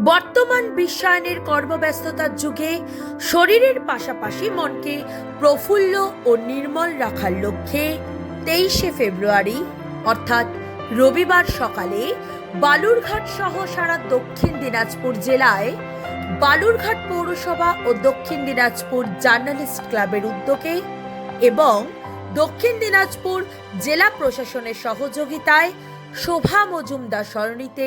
বর্তমান বিশ্বায়নের কর্মব্যস্ততার যুগে শরীরের পাশাপাশি মনকে প্রফুল্ল ও নির্মল রাখার লক্ষ্যে তেইশে ফেব্রুয়ারি, অর্থাৎ রবিবার সকালে বালুরঘাট সহ সারা দক্ষিণ দিনাজপুর জেলায় বালুরঘাট পৌরসভা ও দক্ষিণ দিনাজপুর জার্নালিস্ট ক্লাবের উদ্যোগে এবং দক্ষিণ দিনাজপুর জেলা প্রশাসনের সহযোগিতায় শোভা মজুমদার সরণিতে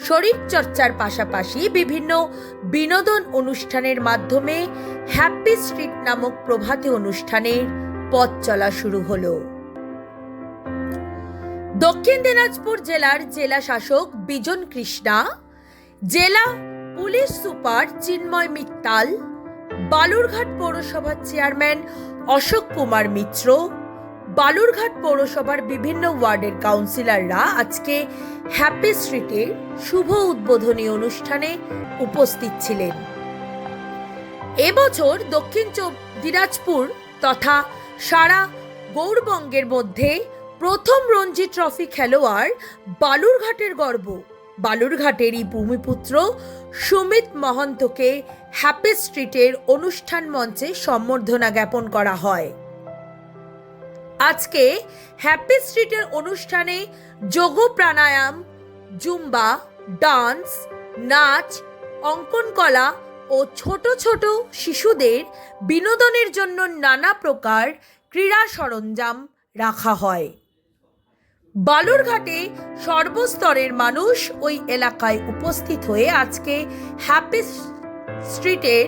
শরীরচর্চার পাশাপাশি বিভিন্ন বিনোদন অনুষ্ঠানের মাধ্যমে হ্যাপি স্ট্রিট নামক প্রভাতী অনুষ্ঠানের পথ চলা শুরু হলো। দক্ষিণ দিনাজপুর জেলার জেলা শাসক বিজন কৃষ্ণা, জেলা পুলিশ সুপার চিন্ময় মিত্তাল, বালুরঘাট পৌরসভার চেয়ারম্যান অশোক কুমার মিত্র বালুরঘাট পৌরসভার বিভিন্ন ওয়ার্ডের কাউন্সিলররা আজকে হ্যাপি স্ট্রিটের শুভ উদ্বোধনী অনুষ্ঠানে উপস্থিত ছিলেন। এবছর দক্ষিণ দিনাজপুর তথা সারা গৌরবঙ্গের মধ্যে প্রথম রঞ্জি ট্রফি খেলোয়াড় বালুরঘাটের গর্ব। বালুরঘাটেরই ভূমিপুত্র সুমিত মহন্তকে হ্যাপি স্ট্রিটের অনুষ্ঠান মঞ্চে সম্বর্ধনা জ্ঞাপন করা হয়। আজকে হ্যাপি স্ট্রিটের অনুষ্ঠানে যোগ প্রাণায়াম, জুম্বা, ডান্স, নাচ, অঙ্কন কলা ও ছোট ছোট শিশুদের বিনোদনের জন্য নানা প্রকার ক্রীড়া সরঞ্জাম রাখা হয়। বালুরঘাটে সর্বস্তরের মানুষ ওই এলাকায় উপস্থিত হয়ে আজকে হ্যাপি স্ট্রিটের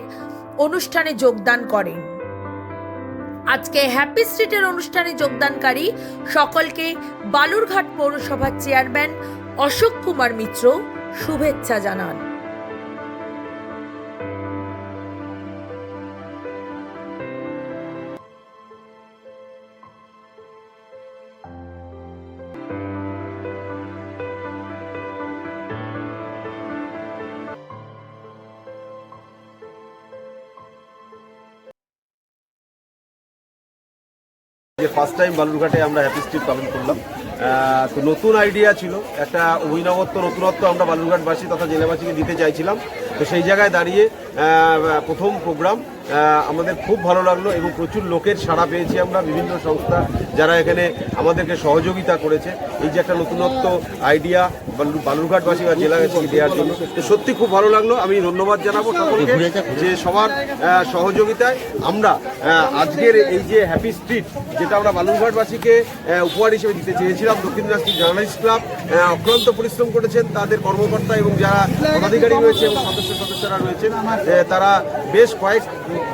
অনুষ্ঠানে যোগদান করেন। আজকে হ্যাপি স্ট্রিটের অনুষ্ঠানে যোগদানকারী সকলকে বালুরঘাট পৌরসভার চেয়ারম্যান অশোক কুমার মিত্র শুভেচ্ছা জানান। যে ফার্স্ট টাইম বালুরঘাটে আমরা হ্যাপি স্ট্রিট পালন করলাম। তো নতুন আইডিয়া ছিল। একটা অভিনবত্ব, নতুনত্ব আমরা বালুরঘাটবাসী তথা জেলাবাসীকে দিতে চাইছিলাম। তো সেই জায়গায় দাঁড়িয়ে প্রথম প্রোগ্রাম আমাদের খুব ভালো লাগল এবং প্রচুর লোকের সাড়া পেয়েছি আমরা বিভিন্ন সংস্থা যারা এখানে আমাদেরকে সহযোগিতা করেছে। এই যে একটা নতুনত্ব আইডিয়া বালু- বালুরঘাটবাসী বা জেলাবাসীকে দেওয়ার জন্য। তো সত্যি খুব ভালো লাগল আমি ধন্যবাদ জানাব সকলকে যে সবার সহযোগিতায় আমরা আজকের এই যে হ্যাপি স্ট্রিট যেটা আমরা বালুরঘাটবাসীকে উপহার হিসেবে দিতে চেয়েছিলাম দক্ষিণ দিনাজপুর জার্নালিস্ট ক্লাব অক্লান্ত পরিশ্রম করেছেন তাদের কর্মকর্তা এবং যারা পদাধিকারী রয়েছে এবং সদস্য সদস্যরা রয়েছেন তারা বেশ কয়েক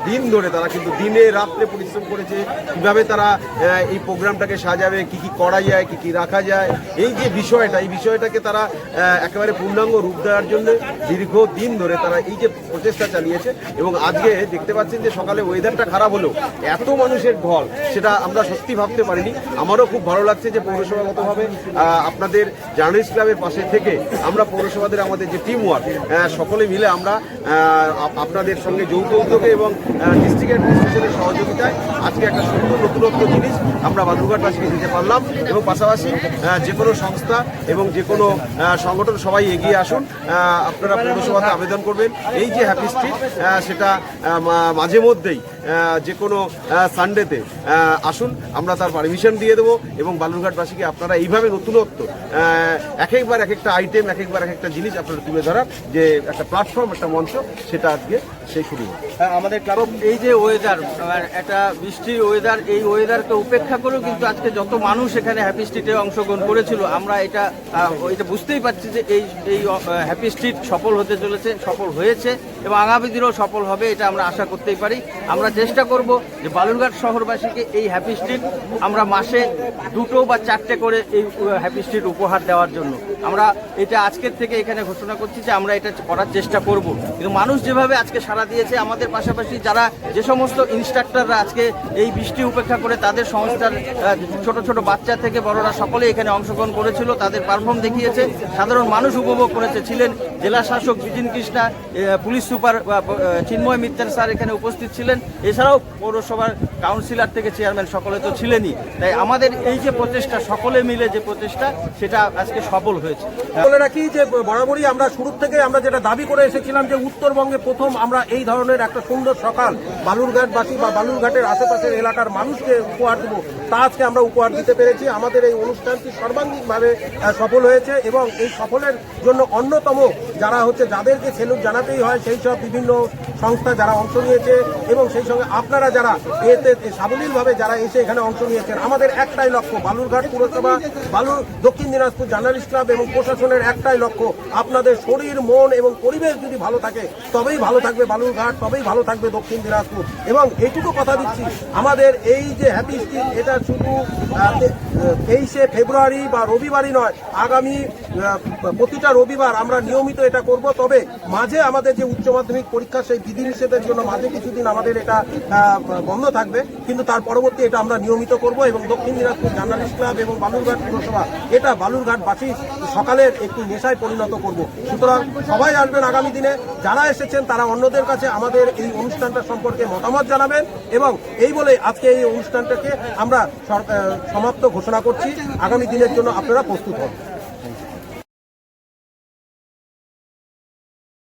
দিন ধরে তারা কিন্তু দিনে, রাত্রে পরিশ্রম করেছে। কীভাবে তারা এই প্রোগ্রামটাকে সাজাবে, কি কি করা যায়, কি কি রাখা যায়, এই যে বিষয়টা, এই বিষয়টাকে তারা একেবারে পূর্ণাঙ্গ রূপ দেওয়ার জন্য দীর্ঘ দিন ধরে তারা এই যে প্রচেষ্টা চালিয়েছে এবং আজকে দেখতে পাচ্ছেন যে সকালে ওয়েদারটা খারাপ হলেও এত মানুষের ঢল, সেটা আমরা সত্যি ভাবতে পারিনি। আমারও খুব ভালো লাগছে যে পৌরসভাগতভাবে আপনাদের জার্নালিস্ট ক্লাবের পাশে থেকে আমরা পৌরসভাদের আমাদের যে টিম ওয়ার্ক সকলে মিলে আমরা আপনাদের সঙ্গে যৌথ উদ্যোগে এবং ডিস্ট্রিক্ট অ্যাডমিনিস্ট্রেশনের সহযোগিতায় আজকে একটা সুন্দর নতুনত্ব জিনিস আমরা বাদুরঘাটবাসীকে দিতে পারলাম। এবং পাশাপাশি যে কোনো সংস্থা এবং যে কোনো সংগঠন সবাই এগিয়ে আসুন। আপনারা পৌরসভাতে আবেদন করবেন। এই যে হ্যাপি স্ট্রিট সেটা মাঝে মধ্যেই যে কোনো সানডেতে আসুন আমরা তার পারমিশন দিয়ে দেবো এবং বালুরঘাটবাসীকে আপনারা এইভাবে নতুনত্ব এক একবার এক একটা আইটেম এক একবার এক একটা জিনিস আপনারা তুলে ধরার যে একটা প্ল্যাটফর্ম একটা মঞ্চ সেটা আজকে সেই শুরু হয় আমাদের কারণ এই যে ওয়েদার একটা বৃষ্টির ওয়েদার এই ওয়েদারকে উপেক্ষা করেও কিন্তু আজকে যত মানুষ এখানে হ্যাপি স্ট্রিটে অংশগ্রহণ করেছিল আমরা এটা এটা বুঝতেই পারছি যে এই এই হ্যাপি স্ট্রিট সফল হতে চলেছে সফল হয়েছে এবং আগামী দিনেও সফল হবে এটা আমরা আশা করতেই পারি। আমরা চেষ্টা করব যে বালুরঘাট শহরবাসীকে এই হ্যাপি স্ট্রিট আমরা মাসে দুটো বা চারটে করে এই হ্যাপি স্ট্রিট উপহার দেওয়ার জন্য। আমরা এটা আজকের থেকে এখানে ঘোষণা করছি যে আমরা এটা করার চেষ্টা করব। কিন্তু মানুষ যেভাবে আজকে সাড়া দিয়েছে, আমাদের পাশাপাশি যারা যে সমস্ত ইনস্ট্রাক্টররা আজকে এই বৃষ্টি উপেক্ষা করে তাদের সংস্থার ছোট ছোট বাচ্চা থেকে বড়রা সকলে এখানে অংশগ্রহণ করেছিল, তাদের পারফর্ম দেখিয়েছে। সাধারণ মানুষ উপভোগ করেছে। ছিলেন জেলা শাসক Bijin Krishna police super Chinmoy Mittal sir এখানে উপস্থিত ছিলেন। এছাড়াও পৌরসভার কাউন্সিলর থেকে চেয়ারম্যান সকলে তো ছিলেনই। তাই আমাদের এই যে প্রচেষ্টা সকলে মিলে যে প্রচেষ্টা সেটা আজকে সফল হয়েছে। বলে রাখি যে বরাবরই আমরা শুরু থেকে আমরা যেটা দাবি করে এসেছিলাম যে উত্তরবঙ্গে প্রথম আমরা এই ধরনের একটা সুন্দর সকাল বালুরঘাটবাসী বা বালুরঘাটের আশেপাশের এলাকার মানুষকে উপহার দেবো তা আজকে আমরা উপহার দিতে পেরেছি। আমাদের এই অনুষ্ঠানটি সর্বাঙ্গীনভাবে আহ, সফল হয়েছে এবং এই সফলের জন্য অন্যতম যারা হচ্ছে যাদেরকে সেলুট জানাতেই হয় সেই সব বিভিন্ন সংস্থা যারা অংশ নিয়েছে এবং সেই সঙ্গে আপনারা যারা এতে সাবলীলভাবে যারা এসে এখানে অংশ নিয়েছেন, আমাদের একটাই লক্ষ্য, বালুরঘাট পুরসভা বালুর দক্ষিণ দিনাজপুর জার্নালিস্ট ক্লাব এবং প্রশাসনের একটাই লক্ষ্য, আপনাদের শরীর, মন এবং পরিবেশ যদি ভালো থাকে, তবেই ভালো থাকবে বালুরঘাট, তবেই ভালো থাকবে দক্ষিণ দিনাজপুর। এবং এইটুকু কথা দিচ্ছি, আমাদের এই যে হ্যাপি স্কিম এটা শুধু তেইশে ফেব্রুয়ারি বা রবিবারই নয়, আগামী প্রতিটা রবিবার আমরা নিয়মিত এটা করব, তবে মাঝে আমাদের যে উচ্চ মাধ্যমিক পরীক্ষা, সেই বিধিনিষেধের জন্য মাঝে কিছুদিন আমাদের এটা বন্ধ থাকবে। কিন্তু তার পরবর্তী এটা আমরা নিয়মিত করব এবং দক্ষিণ দিনাজপুর জার্নালিস্ট ক্লাব এবং বালুরঘাট পুরসভা, এটা বালুরঘাটবাসী সকালের একটি নেশায় পরিণত করব। সুতরাং সবাই আসবেন আগামী দিনে। যারা এসেছেন, তারা অন্যদের কাছে আমাদের এই অনুষ্ঠানটা সম্পর্কে মতামত জানাবেন এবং এই বলে আজকে এই অনুষ্ঠানটাকে আমরা সমাপ্ত ঘোষণা করছি। আগামী দিনের জন্য আপনারা প্রস্তুত হন।